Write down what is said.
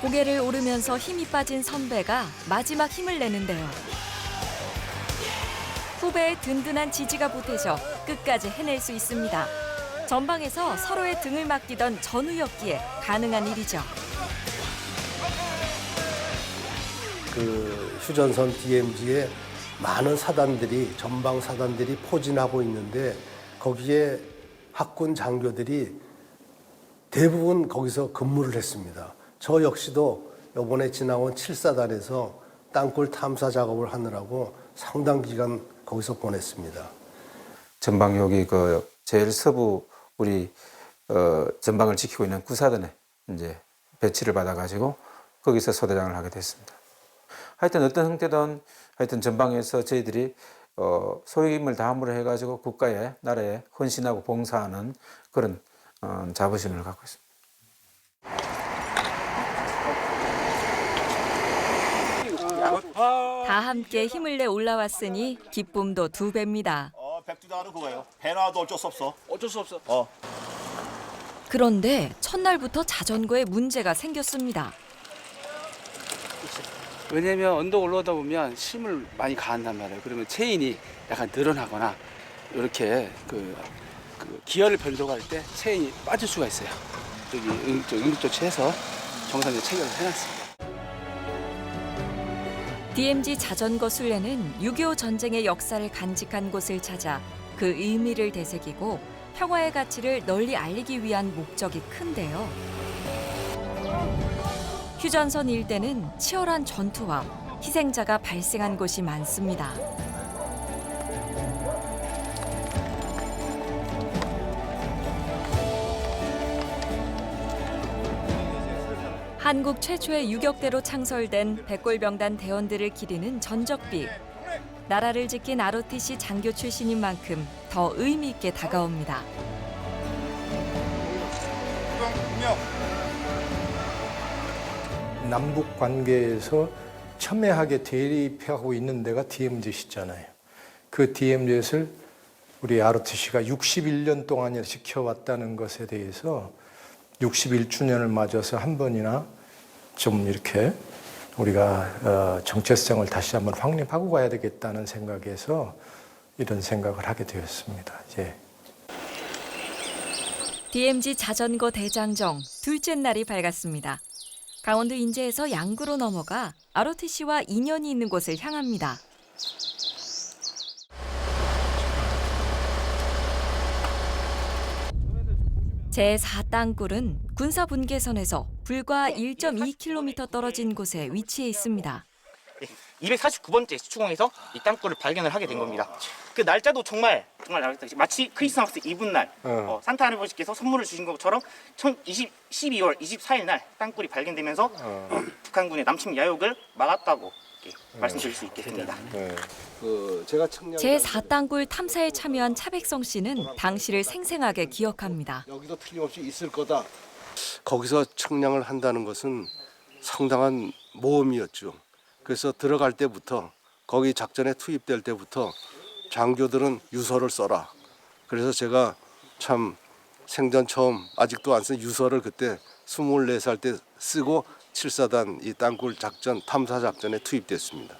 고개를 오르면서 힘이 빠진 선배가 마지막 힘을 내는데요. 후배의 든든한 지지가 보태져 끝까지 해낼 수 있습니다. 전방에서 서로의 등을 맡기던 전우였기에 가능한 일이죠. 그 휴전선 DMZ에 많은 사단들이 전방 사단들이 포진하고 있는데 거기에 학군 장교들이 대부분 거기서 근무를 했습니다. 저 역시도 이번에 지나온 7사단에서 땅굴 탐사 작업을 하느라고 상당 기간 거기서 보냈습니다. 전방역이 그 제일 서부 우리 어, 전방을 지키고 있는 구사단에 이제 배치를 받아가지고 거기서 소대장을 하게 됐습니다. 하여튼 어떤 형태든 하여튼 전방에서 저희들이 어, 소임을 다함으로 해가지고 국가에 나라에 헌신하고 봉사하는 그런 어, 자부심을 갖고 있습니다. 다 함께 힘을 내 올라왔으니 기쁨도 두 배입니다. 어, 하는 그거예요. 배 나와도 어쩔 수 없어. 어쩔 수 없어. 어. 그런데 첫날부터 자전거에 문제가 생겼습니다. 왜냐면 언덕 올라오다 보면 힘을 많이 가한단 말이에요. 그러면 체인이 약간 늘어나거나 이렇게 그, 그 기어를 변동할 때 체인이 빠질 수가 있어요. 여기 응급조, 응급조치해서 정상적으로 체결을 해놨습니다. DMZ 자전거 순례는 6.25 전쟁의 역사를 간직한 곳을 찾아 그 의미를 되새기고 평화의 가치를 널리 알리기 위한 목적이 큰데요. 휴전선 일대는 치열한 전투와 희생자가 발생한 곳이 많습니다. 한국 최초의 유격대로 창설된 백골병단 대원들을 기리는 전적비. 나라를 지킨 ROTC 장교 출신인 만큼 더 의미 있게 다가옵니다. 남북 관계에서 첨예하게 대립하고 있는 데가 DMZ시잖아요. 그 DMZ를 우리 ROTC가 61년 동안 지켜왔다는 것에 대해서 61주년을 맞아서 한 번이나 좀 이렇게 우리가 어, 정체성을 다시 한번 확립하고 가야 되겠다는 생각에서 이런 생각을 하게 되었습니다. 예. DMZ 자전거 대장정 둘째 날이 밝았습니다. 강원도 인제에서 양구로 넘어가 ROTC와 인연이 있는 곳을 향합니다. 제4땅굴은 군사 분계선에서 불과 1.2km 떨어진 곳에 위치해 있습니다. 249번째 수축항에서 이 땅굴을 발견을 하게 된 겁니다. 그 날짜도 정말 정말. 마치 크리스마스 이브 날 어, 산타 할아버지께서 선물을 주신 것처럼 2020, 12월 24일 날 땅굴이 발견되면서 어, 북한군의 남침 야욕을 막았다고 이렇게 말씀드릴 수 있겠습니다. 그 제가 청량 제4땅굴 탐사에 참여한 차백성 씨는 당시를 생생하게 기억합니다. 여기도 틀림없이 있을 거다. 거기서 청량을 한다는 것은 상당한 모험이었죠. 그래서 들어갈 때부터 거기 작전에 투입될 때부터 장교들은 유서를 써라. 그래서 제가 참 생전 처음 아직도 안 쓴 유서를 그때 24살 때 쓰고 7사단 이 땅굴 작전 탐사 작전에 투입됐습니다.